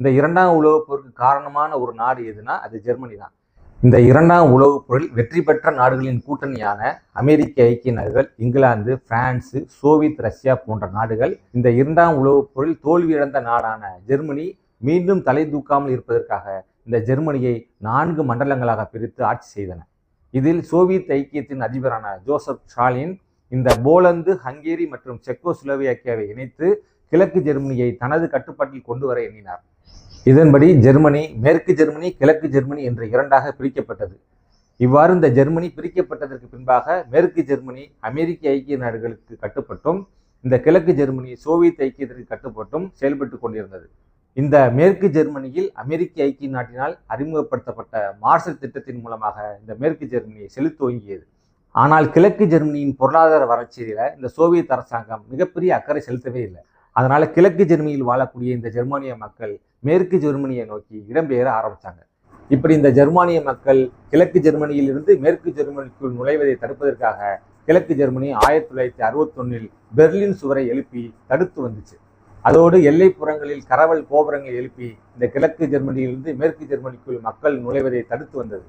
இந்த இரண்டாம் உலகப் போருக்கு காரணமான ஒரு நாடு எதுனா அது ஜெர்மனி தான். இந்த இரண்டாம் உலகப் போரில் வெற்றி பெற்ற நாடுகளின் கூட்டணியான அமெரிக்க ஐக்கிய நாடுகள் இங்கிலாந்து பிரான்சு சோவியத் ரஷ்யா போன்ற நாடுகள் இந்த இரண்டாம் உலகப் போரில் தோல்வியடைந்த நாடான ஜெர்மனி மீண்டும் தலை தூக்காமல் இருப்பதற்காக இந்த ஜெர்மனியை நான்கு மண்டலங்களாக பிரித்து ஆட்சி செய்தன. இதில் சோவியத் ஐக்கியத்தின் அதிபரான ஜோசப் ஸ்டாலின் இந்த போலந்து ஹங்கேரி மற்றும் செக்கோஸ்லோவேக்கியாவை இணைத்து கிழக்கு ஜெர்மனியை தனது கட்டுப்பாட்டில் கொண்டு வர எண்ணினார். இதன்படி ஜெர்மனி மேற்கு ஜெர்மனி கிழக்கு ஜெர்மனி என்று இரண்டாக பிரிக்கப்பட்டது. இவ்வாறு இந்த ஜெர்மனி பிரிக்கப்பட்டதற்கு பின்பாக மேற்கு ஜெர்மனி அமெரிக்க ஐக்கிய நாடுகளுக்கு கட்டுப்பட்டும் இந்த கிழக்கு ஜெர்மனி சோவியத் ஐக்கியத்திற்கு கட்டுப்பட்டும் செயல்பட்டு கொண்டிருந்தது. இந்த மேற்கு ஜெர்மனியில் அமெரிக்க ஐக்கிய நாட்டினால் அறிமுகப்படுத்தப்பட்ட மார்சல் திட்டத்தின் மூலமாக இந்த மேற்கு ஜெர்மனியை செலுத்துவங்கியது ஆனால் கிழக்கு ஜெர்மனியின் பொருளாதார வறட்சியில் இந்த சோவியத் அரசாங்கம் மிகப்பெரிய அக்கறை செலுத்தவே இல்லை. அதனால் கிழக்கு ஜெர்மனியில் வாழக்கூடிய இந்த ஜெர்மானிய மக்கள் மேற்கு ஜெர்மனியை நோக்கி இடம்பெயர ஆரம்பித்தாங்க இப்படி இந்த ஜெர்மானிய மக்கள் கிழக்கு ஜெர்மனியிலிருந்து மேற்கு ஜெர்மனிக்குள் நுழைவதை தடுப்பதற்காக கிழக்கு ஜெர்மனி ஆயிரத்தி தொள்ளாயிரத்தி அறுபத்தொன்னில் பெர்லின் சுவரை எழுப்பி தடுத்து வந்துச்சு. அதோடு எல்லைப்புறங்களில் கரவல் கோபுரங்களை எழுப்பி இந்த கிழக்கு ஜெர்மனியிலிருந்து மேற்கு ஜெர்மனிக்குள் மக்கள் நுழைவதை தடுத்து வந்தது.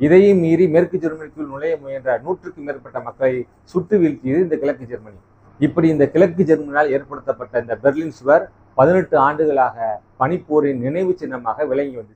இதையும் மீறி மேற்கு ஜெர்மனிக்குள் நுழைய முயன்ற நூற்றுக்கும் மேற்பட்ட மக்களை சுட்டு வீழ்த்தியது இந்த கிழக்கு ஜெர்மனி. இப்படி இந்த கிழக்கு ஜெர்மனியால் ஏற்படுத்தப்பட்ட இந்த பெர்லின் சுவர் பதினெட்டு ஆண்டுகளாக பனிப்போரின் நினைவு சின்னமாக விளங்கி வந்தது